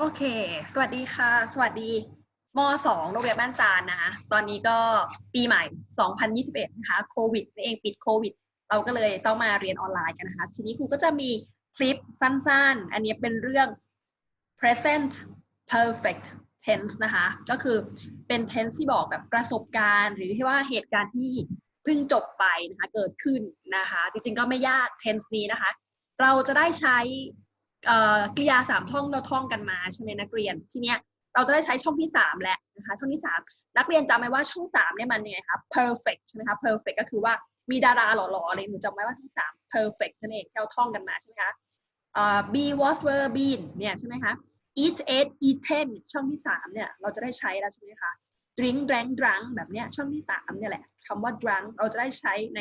โอเค สวัสดีค่ะ สวัสดีม2โรงเรียนบ้านจานนะคะ ตอนนี้ก็ปีใหม่ 2021 นะคะ โควิดนั่นเองปิดโควิด เราก็เลยต้องมาเรียนออนไลน์กันนะคะ ทีนี้ครูก็จะมีคลิปสั้นๆ อันนี้เป็นเรื่อง present perfect tense นะคะ ก็คือเป็น tense ที่บอกแบบประสบการณ์ หรือที่ว่าเหตุการณ์ที่เพิ่งจบไปนะคะ เกิดขึ้นนะคะ จริงๆ ก็ไม่ยาก tense นี้นะคะ เราจะได้ใช้ กริยาสามท่องเราท่องกันมาใช่ไหมนักเรียน ทีเนี้ยเราจะได้ใช้ช่องที่สามแล้วนะคะช่องที่สามนักเรียนจำไหมว่าช่องสามเนี่ยมันยังไงคะ perfect ใช่ไหมคะ perfect ก็คือว่ามีดาราหล่อๆอะไรหนูจำไว้ว่าช่องสาม perfect นั่นเองที่เราท่องกันมาใช่ไหมคะ be was were been เนี่ยใช่ไหมคะ eat ate eaten ช่องที่สามเนี่ยเราจะได้ใช้แล้วใช่ไหมคะ drink drank drunk แบบเนี้ยช่องที่สามเนี่ยแหละคำว่า drunk เราจะได้ใช้ใน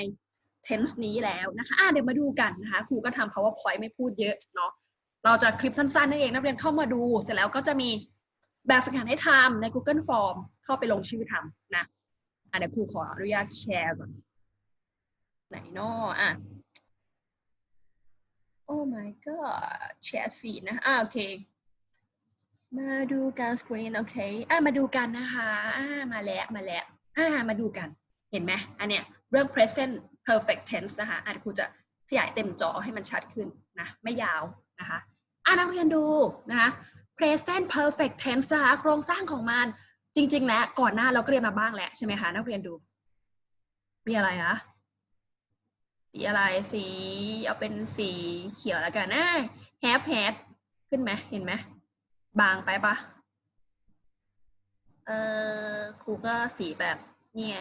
tense นี้แล้วนะคะะเดี๋ยวมาดูกันนะคะครูก็ทำ powerpoint ไม่พูดเยอะเนาะ เราจะคลิปสั้นๆนั่นเองนักเรียนเข้ามาดู เสร็จแล้วก็จะมีแบบฝึกหัดให้ทำใน Google Form เข้าไปลงชื่อทำนะอะเดี๋ยวครูขออนุญาตแชร์ก่อน ไหนนาะอะ โอ้ my god แชร์สีนะอะโอเค มาดูการสกรีนโอเคอะมาดูกันนะคะอะมาแล้วมาแล้วอะมาดูกัน เห็นไหมอันเนี้ยเรื่อง present perfect tense นะคะอะครูจะขยายเต็มจอให้มันชัดขึ้นนะ ไม่ยาวนะคะ อะนักเรียนดูนะคะ present perfect tense นะคะโครงสร้างของมันจริง ๆ แล้วก่อนหน้าเราเรียนมาบ้างแล้วใช่ไหมคะนักเรียนดู มีอะไรคะสีอะไรสีเอาเป็นสีเขียวแล้วกันนะ have had ขึ้นไหมเห็นไหมบางไปปะเออครูก็สีแบบนี่ไง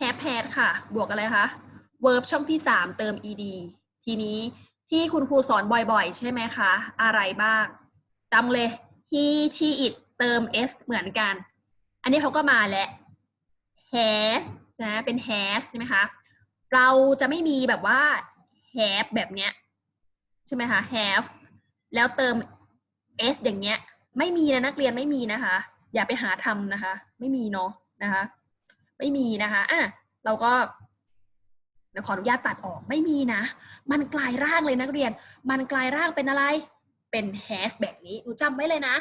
have had ค่ะ บวกอะไรคะ verb ช่องที่สามเติม ed ทีนี้ ที่คุณครูสอนบ่อยๆ ใช่ไหมคะ อะไรบ้างจำเลย he she it เติม s เหมือนกัน อันนี้เขาก็มาแล้ว has นะเป็น has ใช่ไหมคะ เราจะไม่มีแบบว่า have แบบเนี้ยใช่ไหมคะ have แล้วเติม s อย่างเงี้ย ไม่มีนะนักเรียนไม่มีนะคะ อย่าไปหาทำนะคะ ไม่มีเนาะนะคะ ไม่มีนะคะอะเราก็ ดี๋ยวขออนุญาตตัดออกไม่มีนะ มันกลายร่างเลยนักเรียน มันกลายร่างเป็นอะไร เป็น has แบบนี้หนูจำไว้เลยนะ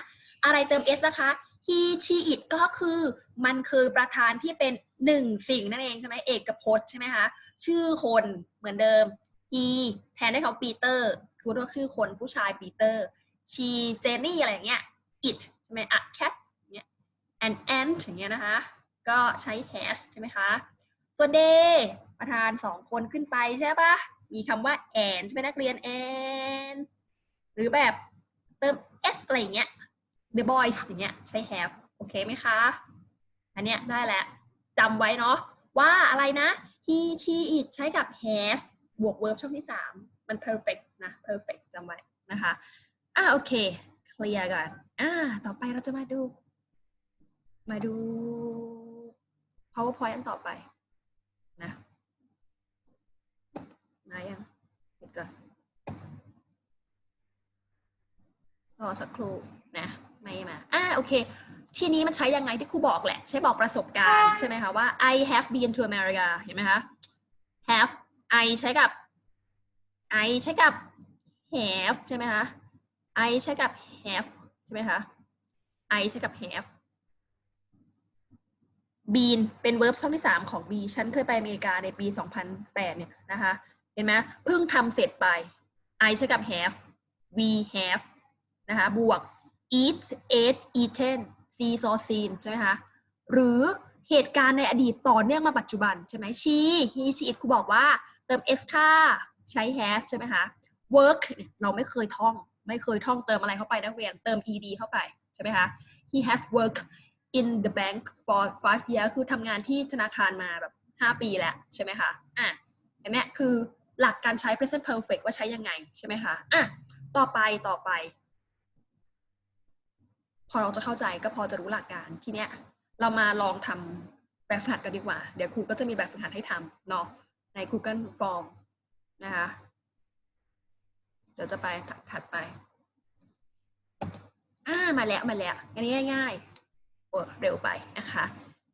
อะไรเติม s นะคะ he she it ก็คือมันคือประธานที่เป็นหนึ่งสิ่งนั่นเองใช่ไหมเอกพจน์ใช่ไหมคะ ชื่อคนเหมือนเดิม he แทนด้วยเขาปีเตอร์คือเรียกชื่อคนผู้ชายปีเตอร์ she เจนนี่อะไรอย่างเงี้ย it ใช่ไหม a cat อย่างเงี้ย an ant อย่างเงี้ยนะคะ ก็ใช้ has ใช่ไหมคะส่วน day ประธานสองคนขึ้นไปใช่ปะมีคำว่า and ใช่ไหมนักเรียน and หรือแบบเติม s อะไรอย่างเงี้ย the boys อย่างเงี้ยใช้ have โอเคไหมคะ อันเนี้ยได้แล้วจำไว้เนาะว่าอะไรนะ he she it ใช้กับ has บวก verb ช่องที่สามมัน perfect นะ perfect จำไว้นะคะ อะโอเค เคลียร์กันอ่าต่อไปเราจะมาดู มาดู powerpoint อันต่อไป นะ มายังเดก่อนรอสักครู่นะไม่มาอ่าโอเค ทีนี้มันใช้ยังไงที่ครูบอกแหละ ใช้บอกประสบการณ์ใช่ไหมคะว่า I have been to America เห็นไหมคะ have I ใช้กับ I ใช้กับ have ใช่ไหมคะ I ใช้กับ have ใช่ไหมคะ I ใช้กับ have been เป็น verb ช่องที่ 3 ของ be ฉันเคยไปอเมริกาในปี 2008 เนี่ยนะคะ เห็นไหมเพิ่งทำเสร็จไป I ใช้กับ have we have นะคะบวก eat ate eaten see saw seen ใช่ไหมคะหรือเหตุการณ์ในอดีตต่อเนื่องมาปัจจุบันใช่ไหม she he she it ครูบอกว่าเติม s ค่าใช้ have ใช่ไหมคะ work เราไม่เคยท่อง ไม่เคยท่องเติมอะไรเข้าไปนักเรียนเติม ed เข้าไปใช่ไหมคะ he has worked in the bank for five years คือทำงานที่ธนาคารมาแบบ 5 ปีแล้วใช่ไหมคะอะเห็นไหมคือ หลักการใช้ present perfect ว่าใช้ยังไงใช่ไหมคะอะต่อไปต่อไป พอเราจะเข้าใจก็พอจะรู้หลักการทีเนี้ย เรามาลองทำแบบฝึกหัดกันดีกว่า เดี๋ยวครูก็จะมีแบบฝึกหัดให้ทำเนาะใน Google Form นะคะเดี๋ยวจะไปถัดไปอ่ามาแล้วมาแล้วอันนี้ง่ายๆโอ้เร็วไปนะคะ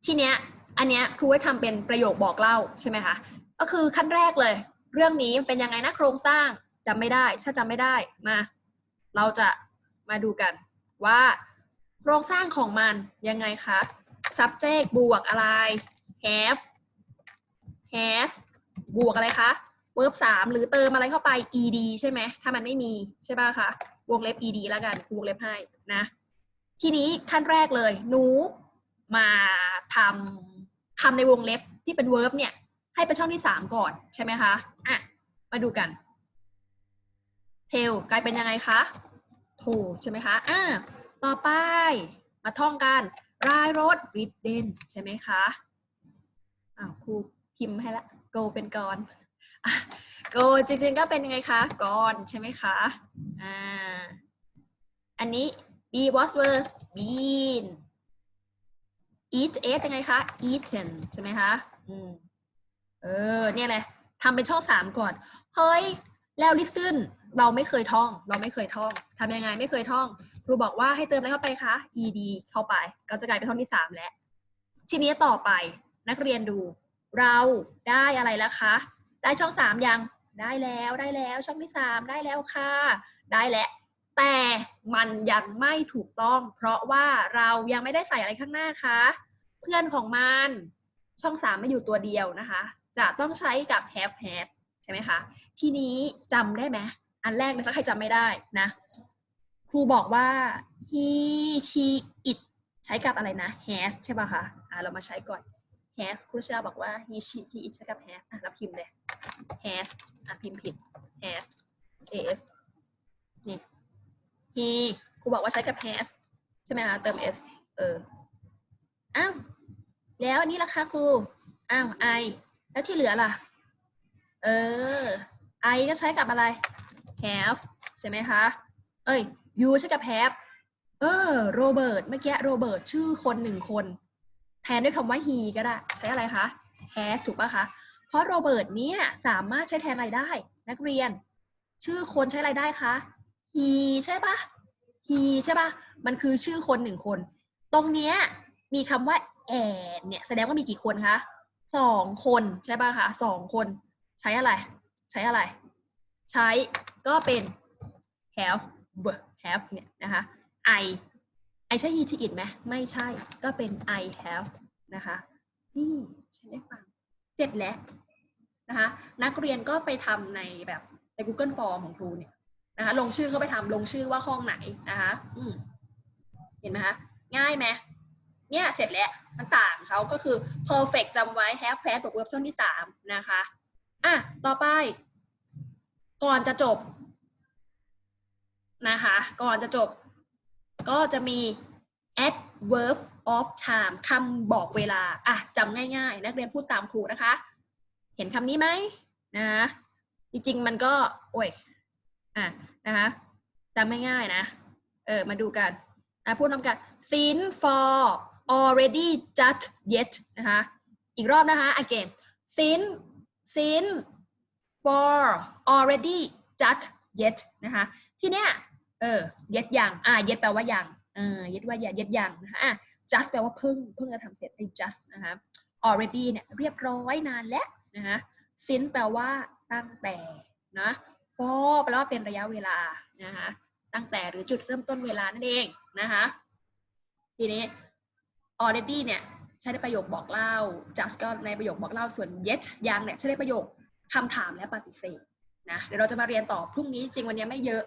ทีเนี้ยอันเนี้ยครูให้ทำเป็นประโยคบอกเล่าใช่ไหมคะ ก็คือขั้นแรกเลย เรื่องนี้เป็นยังไงนะโครงสร้างจำไม่ได้ถ้าจำไม่ได้มา เราจะมาดูกันว่าโครงสร้างของมันยังไงคะ subject บวกอะไร have has บวกอะไรคะ verb สามหรือเติมอะไรเข้าไป ed ใช่ไหม ถ้ามันไม่มีใช่ป่ะคะ วงเล็บ ed แล้วกันวงเล็บให้นะ ทีนี้ขั้นแรกเลย หนูมาทำคำในวงเล็บที่เป็น verb เนี่ย ให้เป็นช่องที่สามก่อนใช่ไหมคะอะมาดูกัน tail กลายเป็นยังไงคะถูกใช่ไหมคะอะต่อไปมาท่องกันรายรถ ridden ใช่ไหมคะอ้าวครูพิมพ์ให้ละ go เป็นกรอะ go จริงๆก็เป็นยังไงคะกรใช่ไหมคะอ่าอันนี้ be was were been eat ate ยังไงคะ eaten ใช่ไหมคะอืม เออ เนี่ยแหละทำเป็นช่องสามก่อน เฮ้ย แล้ว listen เราไม่เคยท่อง เราไม่เคยท่องทำยังไงไม่เคยท่อง ครูบอกว่าให้เติมอะไรเข้าไปคะ ed เข้าไป ก็จะกลายเป็นช่องที่สามแล้ว ทีนี้ต่อไปนักเรียนดู เราได้อะไรแล้วคะ ได้ช่องสามยัง ได้แล้วได้แล้วช่องที่สามได้แล้วค่ะ ได้แล้วแต่มันยังไม่ถูกต้อง เพราะว่าเรายังไม่ได้ใส่อะไรข้างหน้าคะ เพื่อนของมันช่องสามไม่อยู่ตัวเดียวนะคะ จะต้องใช้กับ have have ใช่ไหมคะ ทีนี้จำได้ไหมอันแรกเลยถ้าใครจำไม่ได้นะ ครูบอกว่า he she it ใช้กับอะไรนะ has ใช่ป่ะคะอะเรามาใช้ก่อน has ครูเช่าบอกว่า he she he it ใช้กับ has อะเราพิมพ์เลย has อะพิมพ์ผิด has as นี่ he ครูบอกว่าใช้กับ has ใช่ไหมคะเติม s เออ อ้าว แล้วอันนี้ล่ะคะครู อ้าว I แล้วที่เหลือล่ะ เออ I ก็ใช้กับอะไร have ใช่ไหมคะ เอ้ย you ใช้กับ have เออโรเบิร์ตเมื่อกี้โรเบิร์ตชื่อคนหนึ่งคน แทนด้วยคำว่า he ก็ได้ ใช้อะไรคะ has ถูกปะคะ เพราะโรเบิร์ตเนี่ยสามารถใช้แทนอะไรได้ นักเรียน ชื่อคนใช้อะไรได้คะ he ใช่ปะ he ใช่ปะมันคือชื่อคนหนึ่งคน ตรงเนี้ยมีคำว่า and เนี่ยแสดงว่ามีกี่คนคะ สองคนใช่ป่ะคะสองคน ใช้อะไร ใช้อะไร ใช้ก็เป็น have have เนี่ยนะคะ I I ใช่ he she it ไหมไม่ใช่ก็เป็น I have นะคะนี่ใช่ได้ฟังเสร็จแล้วนะคะนักเรียนก็ไปทำในแบบใน Google Form ของครูเนี่ยนะคะลงชื่อเข้าไปทำลงชื่อว่าห้องไหนนะคะอืมเห็นไหมคะง่ายไหม เนี่ยเสร็จแล้วมันต่างเขาก็คือ perfect จำไว้ have past บวก verb ช่องที่สามนะคะอะต่อไป ก่อนจะจบนะคะ ก่อนจะจบ ก็จะมี adverb of time คำบอกเวลาอะจำง่าย ๆ นักเรียนพูดตามครูนะคะ เห็นคำนี้ไหมนะจริงๆมันก็ โอ้ยอะนะคะจำไม่ง่ายนะ เออมาดูกันอะพูดนำกัน since for already just yet นะคะ อีกรอบนะคะ again since since for already just yet นะคะ ทีเนี้ย เออ yet ยัง อ่า yet แปลว่ายังเออ yet ว่า yet ยังนะคะอะ just แปลว่าเพิ่ง เพิ่งจะทำเสร็จไอ้ just นะคะ already เนี่ยเรียบร้อยนานแล้วนะคะ since แปลว่าตั้งแต่นะ for แปลว่าเป็นระยะเวลานะคะ ตั้งแต่หรือจุดเริ่มต้นเวลานั่นเองนะคะ ทีนี้ already เนี่ยใช้ในประโยคบอกเล่า just ก็ในประโยคบอกเล่าส่วน yet ยังเนี่ยใช้ในประโยคคำถามและปฏิเสธนะเดี๋ยวเราจะมาเรียนต่อพรุ่งนี้จริงวันนี้ไม่เยอะ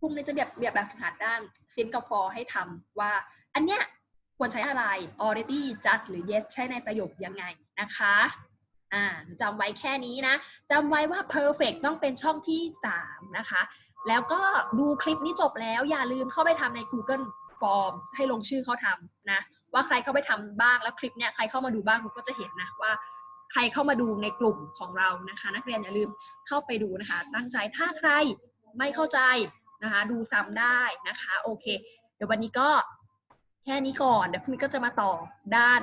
พรุ่งนี้จะแบบแบบแบบฝึกหัดด้าน sin กับ for ให้ทำว่า อันเนี้ยควรใช้อะไร already just หรือ yet ใช้ในประโยคยังไงนะคะอ่าจำไว้แค่นี้นะจำไว้ว่า perfect ต้องเป็นช่องที่ 3 นะคะ แล้วก็ดูคลิปนี้จบแล้วอย่าลืมเข้าไปทำใน Google Form ให้ลงชื่อเขาทำนะ ว่าใครเข้าไปทำบ้างแล้วคลิปเนี้ยใครเข้ามาดูบ้างคุณก็จะเห็นนะว่าใครเข้ามาดูในกลุ่มของเรานะคะ นักเรียนอย่าลืมเข้าไปดูนะคะ ตั้งใจถ้าใครไม่เข้าใจนะคะ ดูซ้ำได้นะคะ โอเค เดี๋ยววันนี้ก็แค่นี้ก่อนเดี๋ยวพรุ่งนี้ก็จะมาต่อด้าน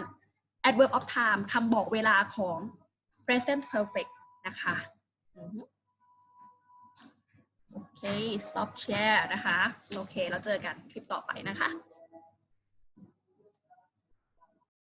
adverb of time คำบอกเวลาของ present perfect นะคะโอเค stop share นะคะ โอเคแล้วเจอกันคลิปต่อไปนะคะ